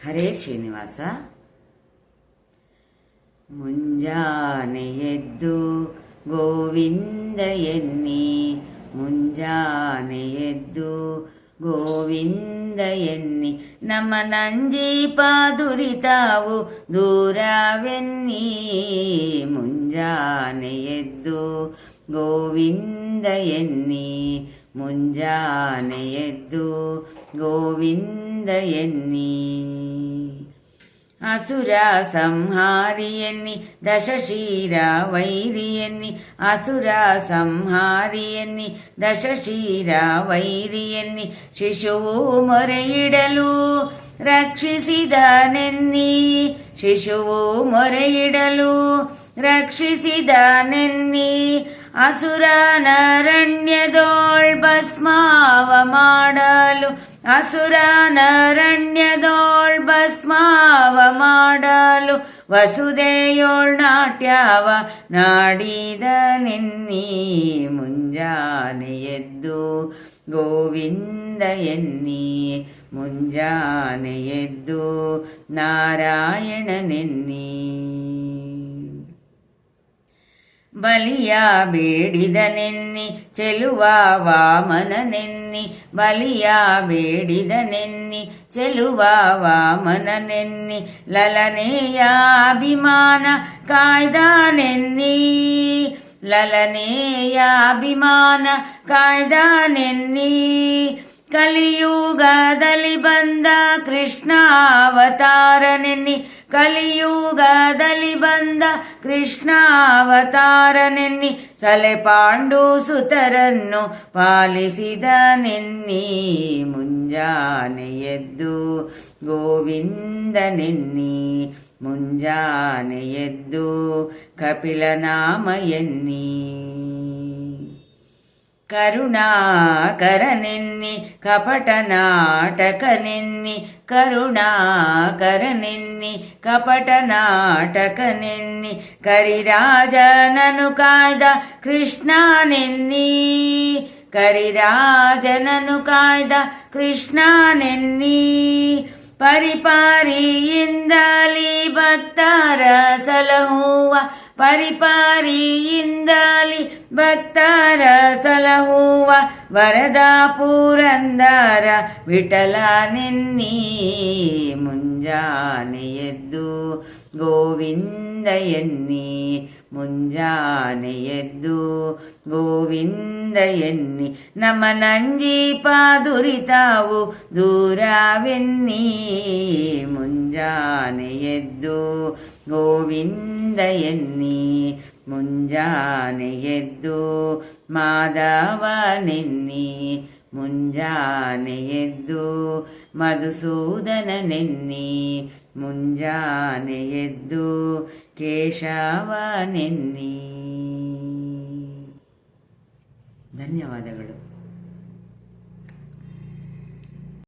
ಹರೇ ಶ್ರೀನಿವಾಸ ಮುಂಜಾನೆ ಎದ್ದು ಗೋವಿಂದ ಎನ್ನಿ ಮುಂಜಾನೆ ಎದ್ದು ಗೋವಿಂದ ಎನ್ನಿ ನಮ್ಮ ನಂಜೀಪ ದುರಿತಾವು ದೂರವೆನ್ನಿ ಮುಂಜಾನೆ ಎದ್ದು ಗೋವಿಂದ ಎನ್ನಿ ಮುಂಜಾನೆ ಎದ್ದು ಗೋವಿಂದ ಎನ್ನಿ. ಅಸುರ ಸಂಹಾರಿಯನ್ನಿ ದಶಶೀರ ವೈರಿಯನ್ನಿ ಅಸುರ ಸಂಹಾರಿಯನ್ನಿ ದಶಶೀರ ವೈರಿಯನ್ನಿ ಶಿಶುವು ಮೊರೆಯಿಡಲು ರಕ್ಷಿಸಿದನೆನ್ನಿ. ಶಿಶುವು ಮೊರೆಯಿಡಲು ರಕ್ಷಿಸಿದನೆನ್ನಿ. ಅಸುರನರಣ್ಯದೋಳ್ ಭಸ್ಮಾವ ಮಾಡಲು. ಅಸುರನರಣ್ಯದೋಳ್ ಭಸ್ಮಾವ ಮಾಡಲು. ವಸುದೆಯೋಳ್ ನಾಟ್ಯವ ನಾಡಿದ ನಿನ್ನಿ ಮುಂಜಾನೆ ಎದ್ದು. ಗೋವಿಂದ ಎನ್ನಿ ಮುಂಜಾನೆ ಎದ್ದು. ನಾರಾಯಣನೆನ್ನಿ ಬಲಿಯ ಬೇಡಿದನೆನ್ನಿ ಚೆಲುವ ವಾಮನನೆನ್ನಿ ಬಲಿಯ ಬೇಡಿದನೆನ್ನಿ ಚೆಲುವ ವಾಮನನೆನ್ನಿ ಲಲನೆಯ ಅಭಿಮಾನ ಕಾಯ್ದಾನೆನ್ನಿ ಲಲನೆಯ ಅಭಿಮಾನ ಕಾಯ್ದಾನೆನ್ನಿ ಕಲಿಯುಗದಲ್ಲಿ ಬಂದ ಕೃಷ್ಣ ಅವತಾರನೆನ್ನಿ ಕಲಿಯುಗದಲ್ಲಿ ಬಂದ ಕೃಷ್ಣ ಅವತಾರನೆನ್ನಿ ಸಲೆ ಪಾಂಡು ಸುತರನ್ನು ಪಾಲಿಸಿದ ನೆನ್ನಿ ಮುಂಜಾನೆ ಎದ್ದು ಗೋವಿಂದನೆನ್ನಿ ಮುಂಜಾನೆ ಎದ್ದು ಕಪಿಲನಾಮ ಎನ್ನಿ. ಕರುಣಾಕರನೆನ್ನಿ ಕಪಟ ನಾಟಕನೆನ್ನಿ ಕರುಣಾಕರನೆನ್ನಿ ಕಪಟ ನಾಟಕನೆನ್ನಿ ಕರಿರಾಜನನು ಕಾಯ್ದ ಕೃಷ್ಣನೆನ್ನಿ ಕರಿರಾಜನನು ಕಾಯ್ದ ಕೃಷ್ಣನೆನ್ನಿ ಪರಿಪಾರಿಯಿಂದಲಿ ಭಕ್ತರ ಸಲಹುವ ಪರಿಪಾರಿಯಿಂದಲಿ ಭಕ್ತರ ಸಲಹುವ ವರದ ಪುರಂದರ ವಿಠಲ ನಿನ್ನಿ ಮುಂಜಾನೆಯದ್ದು ಗೋವಿಂದ ಎನ್ನಿ ಮುಂಜಾನೆ ಎದ್ದು ಗೋವಿಂದ ಎನ್ನಿ ನಮ್ಮ ನಂಜಿ ಪಾದುರಿತಾವು ದೂರವೆನ್ನಿ ಮುಂಜಾನೆಯದ್ದು ಗೋವಿಂದ ಎನ್ನಿ ಮುಂಜಾನೆ ಎದ್ದು ಮಾಧವನೆನ್ನಿ ಮುಂಜಾನೆ ಎದ್ದು ಮಧುಸೂದನನೆನ್ನಿ ಮುಂಜಾನೆ ಎದ್ದು ಕೇಶವನೆನ್ನಿ. ಧನ್ಯವಾದಗಳು.